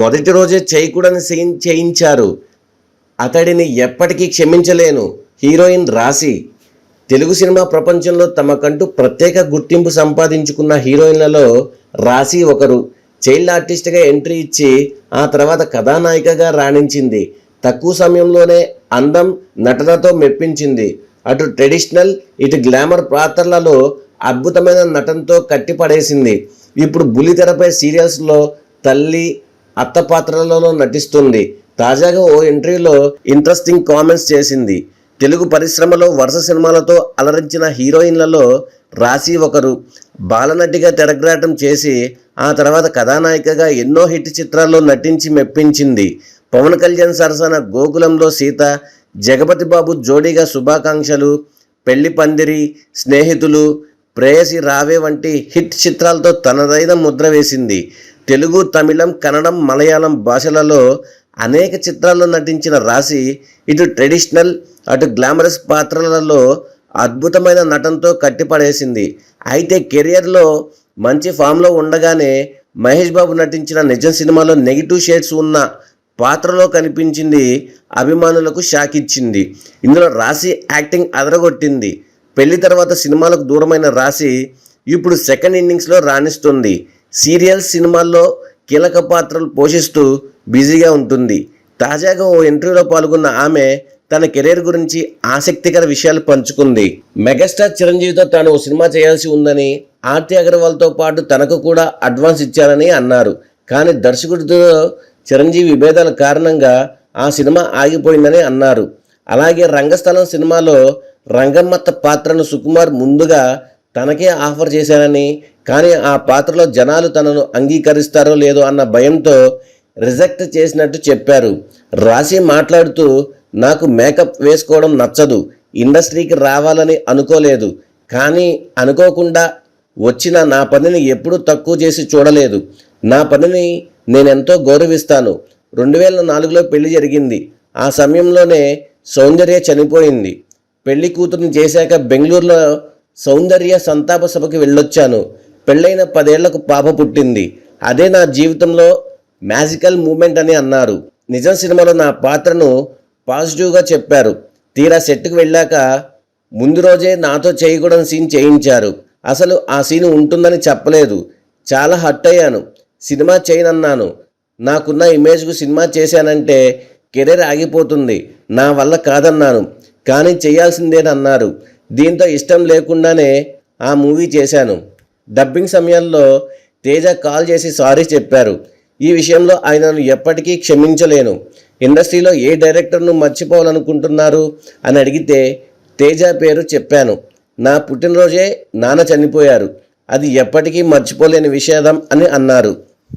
మొదటి రోజే చేయకూడని సీన్ చేయించారు. అతడిని ఎప్పటికీ క్షమించలేను. హీరోయిన్ రాశి. తెలుగు సినిమా ప్రపంచంలో తమకంటూ ప్రత్యేక గుర్తింపు సంపాదించుకున్న హీరోయిన్లలో రాశి ఒకరు. చైల్డ్ ఆర్టిస్ట్గా ఎంట్రీ ఇచ్చి ఆ తర్వాత కథానాయికగా రాణించింది. తక్కువ సమయంలోనే అందం నటనతో మెప్పించింది. అటు ట్రెడిషనల్ ఇటు గ్లామర్ పాత్రలలో అద్భుతమైన నటనతో కట్టిపడేసింది. ఇప్పుడు బుల్లితెరపై సీరియల్స్లో తల్లి అత్త పాత్రలలో నటిస్తుంది. తాజాగా ఓ ఇంటర్వ్యూలో ఇంట్రెస్టింగ్ కామెంట్స్ చేసింది. తెలుగు పరిశ్రమలో వరుస సినిమాలతో అలరించిన హీరోయిన్లలో రాశి ఒకరు. బాలనటిగా తెరగ్రాటం చేసి ఆ తర్వాత కథానాయికగా ఎన్నో హిట్ చిత్రాల్లో నటించి మెప్పించింది. పవన్ కళ్యాణ్ సరసన గోకులంలో సీత జగపతి బాబు జోడీగా శుభాకాంక్షలు పెళ్ళి పందిరి స్నేహితులు ప్రేయసి రావే వంటి హిట్ చిత్రాలతో తనదైన ముద్ర వేసింది. తెలుగు తమిళం కన్నడం మలయాళం భాషలలో అనేక చిత్రాల్లో నటించిన రాశి ఇటు ట్రెడిషనల్ అటు గ్లామరస్ పాత్రలలో అద్భుతమైన నటనతో కట్టిపడేసింది. అయితే కెరియర్లో మంచి ఫామ్లో ఉండగానే మహేష్ బాబు నటించిన నిజం సినిమాలో నెగిటివ్ షేడ్స్ ఉన్న పాత్రలో కనిపించింది అభిమానులకు షాక్ ఇచ్చింది ఇందులో రాశి యాక్టింగ్ అదరగొట్టింది. పెళ్ళి తర్వాత సినిమాలకు దూరమైన రాశి ఇప్పుడు సెకండ్ ఇన్నింగ్స్లో రాణిస్తుంది. సీరియల్స్ సినిమాల్లో కీలక పాత్రలు పోషిస్తూ బిజీగా ఉంటుంది. తాజాగా ఓ ఇంటర్వ్యూలో పాల్గొన్న ఆమె తన కెరీర్ గురించి ఆసక్తికర విషయాలు పంచుకుంది. మెగాస్టార్ చిరంజీవితో తాను ఓ సినిమా చేయాల్సి ఉందని ఆర్తి అగర్వాల్తో పాటు తనకు కూడా అడ్వాన్స్ ఇచ్చారని అన్నారు. కానీ దర్శకుడితో చిరంజీవి విభేదాల కారణంగా ఆ సినిమా ఆగిపోయిందని అన్నారు. అలాగే రంగస్థలం సినిమాలో రంగమ్మత్త పాత్రను సుకుమార్ ముందుగా తనకే ఆఫర్ చేశానని కానీ ఆ పాత్రలో జనాలు తనను అంగీకరిస్తారో లేదో అన్న భయంతో రిజెక్ట్ చేసినట్టు చెప్పారు. రాశి మాట్లాడుతూ నాకు మేకప్ వేసుకోవడం నచ్చదు ఇండస్ట్రీకి రావాలని అనుకోలేదు కానీ అనుకోకుండా వచ్చిన నా పనిని ఎప్పుడూ తక్కువ చేసి చూడలేదు. నా పనిని నేనెంతో గౌరవిస్తాను. రెండు వేల నాలుగులో పెళ్ళి జరిగింది. ఆ సమయంలోనే సౌందర్య చనిపోయింది. పెళ్ళి కూతురుని చేశాక బెంగళూరులో సౌందర్య సంతాప సభకి వెళ్ళొచ్చాను. పెళ్ళైన పదేళ్ళకు పాప పుట్టింది. అదే నా జీవితంలో మ్యాజికల్ మూమెంట్ అని అన్నారు. నిజం సినిమాలో నా పాత్రను పాజిటివ్గా చెప్పారు. తీరా సెట్కి వెళ్ళాక ముందు రోజే నాతో చేయకూడని సీన్ చేయించారు. అసలు ఆ సీన్ ఉంటుందని చెప్పలేదు. చాలా హట్ అయ్యాను. సినిమా చేయనన్నాను. నాకున్న ఇమేజ్కు సినిమా చేశానంటే కెరీర్ ఆగిపోతుంది. నా వల్ల కాదన్నాను. కానీ చేయాల్సిందేనన్నారు. దీంతో ఇష్టం లేకుండానే ఆ మూవీ చేశాను. డబ్బింగ్ సమయంలో తేజ కాల్ చేసి సారీ చెప్పారు. ఈ విషయంలో ఆయనను ఎప్పటికీ క్షమించలేను. ఇండస్ట్రీలో ఏ డైరెక్టర్ను మర్చిపోవాలనుకుంటున్నారు అని అడిగితే తేజ పేరు చెప్పాను. నా పుట్టినరోజే నాన్న చనిపోయారు. అది ఎప్పటికీ మర్చిపోలేని విషాదం అని అన్నారు.